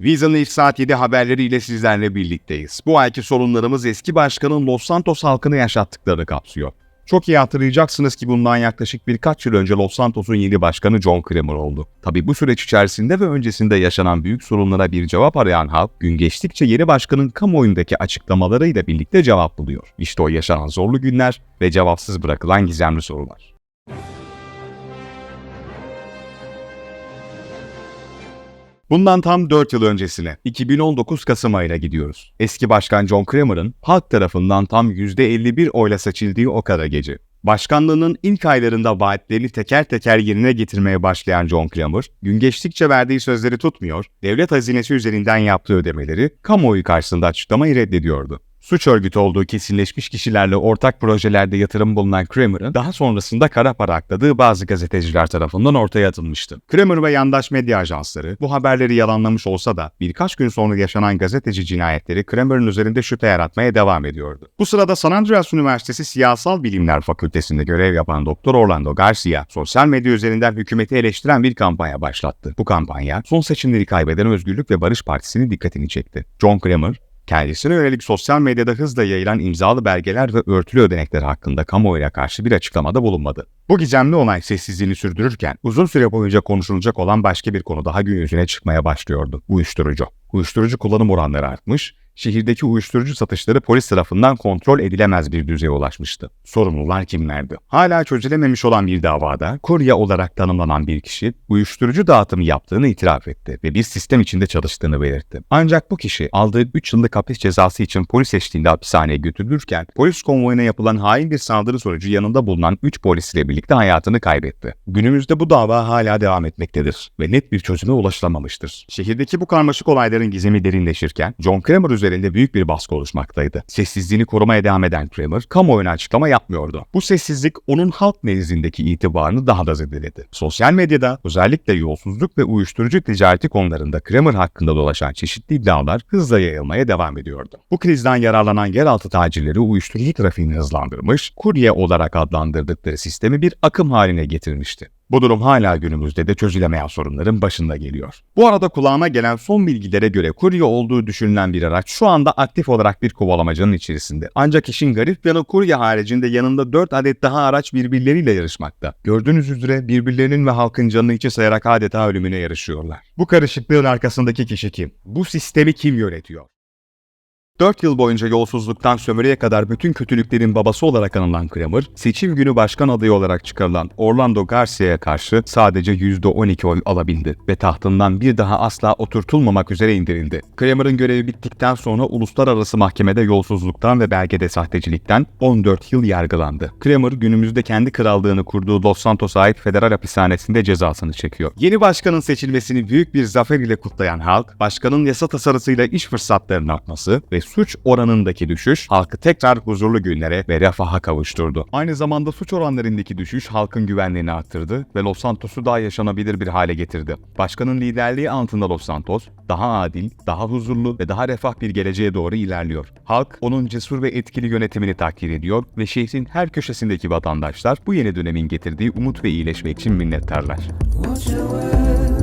Vision ilk saat 7 haberleriyle sizlerle birlikteyiz. Bu ayki sorunlarımız eski başkanın Los Santos halkını yaşattıklarını kapsıyor. Çok iyi hatırlayacaksınız ki bundan yaklaşık birkaç yıl önce Los Santos'un yeni başkanı John Kramer oldu. Tabi bu süreç içerisinde ve öncesinde yaşanan büyük sorunlara bir cevap arayan halk, gün geçtikçe yeni başkanın kamuoyundaki açıklamalarıyla birlikte cevap buluyor. İşte o yaşanan zorlu günler ve cevapsız bırakılan gizemli sorular. Bundan tam 4 yıl öncesine, 2019 Kasım ayına gidiyoruz. Eski başkan John Kramer'ın halk tarafından tam %51 oyla seçildiği o kara gece. Başkanlığının ilk aylarında vaatlerini teker teker yerine getirmeye başlayan John Kramer, gün geçtikçe verdiği sözleri tutmuyor, devlet hazinesi üzerinden yaptığı ödemeleri kamuoyu karşısında açıklamayı reddediyordu. Suç örgütü olduğu kesinleşmiş kişilerle ortak projelerde yatırım bulunan Kramer'ın daha sonrasında kara para akladığı bazı gazeteciler tarafından ortaya atılmıştı. Kramer ve yandaş medya ajansları bu haberleri yalanlamış olsa da birkaç gün sonra yaşanan gazeteci cinayetleri Kramer'ın üzerinde şüphe yaratmaya devam ediyordu. Bu sırada San Andreas Üniversitesi Siyasal Bilimler Fakültesinde görev yapan Dr. Orlando Garcia, sosyal medya üzerinden hükümeti eleştiren bir kampanya başlattı. Bu kampanya, son seçimleri kaybeden Özgürlük ve Barış Partisi'nin dikkatini çekti. John Kramer, kendisine yönelik sosyal medyada hızla yayılan imzalı belgeler ve örtülü ödenekler hakkında kamuoyuna karşı bir açıklamada bulunmadı. Bu gizemli olay sessizliğini sürdürürken uzun süre boyunca konuşulacak olan başka bir konu daha gün yüzüne çıkmaya başlıyordu. Uyuşturucu. Uyuşturucu kullanım oranları artmış, şehirdeki uyuşturucu satışları polis tarafından kontrol edilemez bir düzeye ulaşmıştı. Sorumlular kimlerdi? Hala çözülememiş olan bir davada kurye olarak tanımlanan bir kişi uyuşturucu dağıtımı yaptığını itiraf etti ve bir sistem içinde çalıştığını belirtti. Ancak bu kişi aldığı 3 yıllık hapis cezası için polis eşliğinde hapishaneye götürülürken polis konvoyuna yapılan hain bir saldırı sonucu yanında bulunan 3 polis ile birlikte hayatını kaybetti. Günümüzde bu dava hala devam etmektedir ve net bir çözüme ulaşılamamıştır. Şehirdeki bu karmaşık olayların gizemi derinleşirken John Kramer üzerinde büyük bir baskı oluşmaktaydı. Sessizliğini korumaya devam eden Kramer kamuoyuna açıklama yapmıyordu. Bu sessizlik onun halk nezdindeki itibarını daha da zedeledi. Sosyal medyada özellikle yolsuzluk ve uyuşturucu ticareti konularında Kramer hakkında dolaşan çeşitli iddialar hızla yayılmaya devam ediyordu. Bu krizden yararlanan yeraltı tacirleri uyuşturucu trafiğini hızlandırmış, kurye olarak adlandırdıkları sistemi bir akım haline getirmişti. Bu durum hala günümüzde de çözülemeyen sorunların başında geliyor. Bu arada kulağıma gelen son bilgilere göre kurye olduğu düşünülen bir araç şu anda aktif olarak bir kovalamacanın içerisinde. Ancak işin garip yanı kurye haricinde yanında 4 adet daha araç birbirleriyle yarışmakta. Gördüğünüz üzere birbirlerinin ve halkın canını içe sayarak adeta ölümüne yarışıyorlar. Bu karışıklığın arkasındaki kişi kim? Bu sistemi kim yönetiyor? 4 yıl boyunca yolsuzluktan sömürüye kadar bütün kötülüklerin babası olarak anılan Kramer, seçim günü başkan adayı olarak çıkarılan Orlando Garcia'ya karşı sadece %12 oy alabildi ve tahtından bir daha asla oturtulmamak üzere indirildi. Kramer'ın görevi bittikten sonra uluslararası mahkemede yolsuzluktan ve belgede sahtecilikten 14 yıl yargılandı. Kramer günümüzde kendi krallığını kurduğu Los Santos'a ait federal hapishanesinde cezasını çekiyor. Yeni başkanın seçilmesini büyük bir zafer ile kutlayan halk, başkanın yasa tasarısıyla iş fırsatlarının artması ve suç oranındaki düşüş halkı tekrar huzurlu günlere ve refaha kavuşturdu. Aynı zamanda suç oranlarındaki düşüş halkın güvenliğini arttırdı ve Los Santos'u daha yaşanabilir bir hale getirdi. Başkanın liderliği altında Los Santos daha adil, daha huzurlu ve daha refah bir geleceğe doğru ilerliyor. Halk onun cesur ve etkili yönetimini takdir ediyor ve şehrin her köşesindeki vatandaşlar bu yeni dönemin getirdiği umut ve iyileşme için minnettarlar. Watch your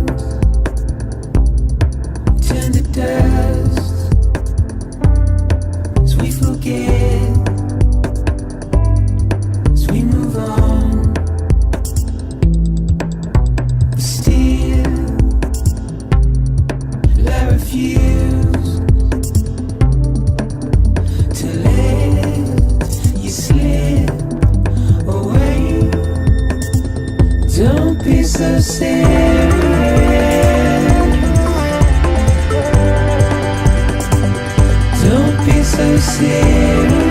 so serious. Don't be so serious.